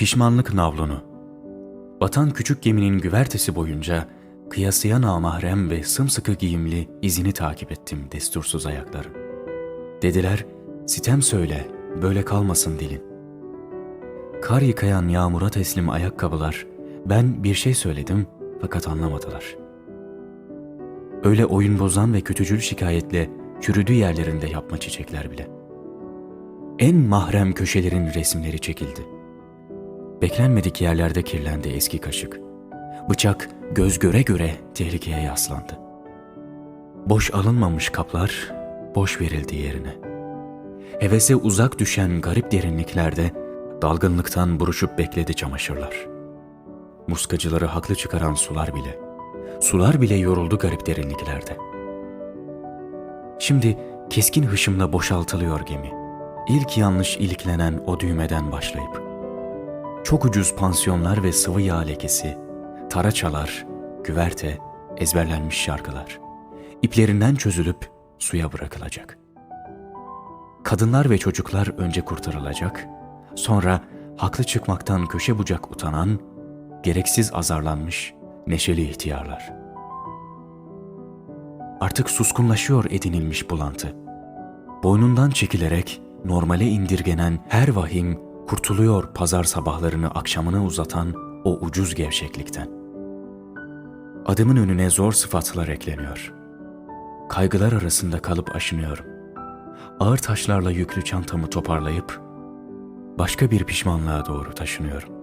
Pişmanlık navlunu. Batan küçük geminin güvertesi boyunca kıyasıya namahrem ve sımsıkı giyimli izini takip ettim destursuz ayakların. Dediler, sitem söyle, böyle kalmasın dilin. Kar yıkayan yağmura teslim ayakkabılar, ben bir şey söyledim fakat anlamadılar. Öyle oyun bozan ve kötücül şikayetle çürüdü yerlerinde yapma çiçekler bile. En mahrem köşelerin resimleri çekildi. Beklenmedik yerlerde kirlendi eski kaşık. Bıçak göz göre göre tehlikeye yaslandı. Boş alınmamış kaplar boş verildi yerine. Hevese uzak düşen garip derinliklerde dalgınlıktan buruşup bekledi çamaşırlar. Muskacıları haklı çıkaran sular bile, sular bile yoruldu garip derinliklerde. Şimdi keskin hışımla boşaltılıyor gemi. İlk yanlış iliklenen o düğmeden başlayıp. Çok ucuz pansiyonlar ve sıvı yağ lekesi, taraçalar, güverte, ezberlenmiş şarkılar. İplerinden çözülüp suya bırakılacak. Kadınlar ve çocuklar önce kurtarılacak, sonra haklı çıkmaktan köşe bucak utanan, gereksiz azarlanmış, neşeli ihtiyarlar. Artık suskunlaşıyor edinilmiş bulantı. Boynundan çekilerek normale indirgenen her vahim kurtuluyor pazar sabahlarını akşamına uzatan o ucuz gevşeklikten. Adımın önüne zor sıfatlar ekleniyor. Kaygılar arasında kalıp aşınıyorum. Ağır taşlarla yüklü çantamı toparlayıp başka bir pişmanlığa doğru taşınıyorum.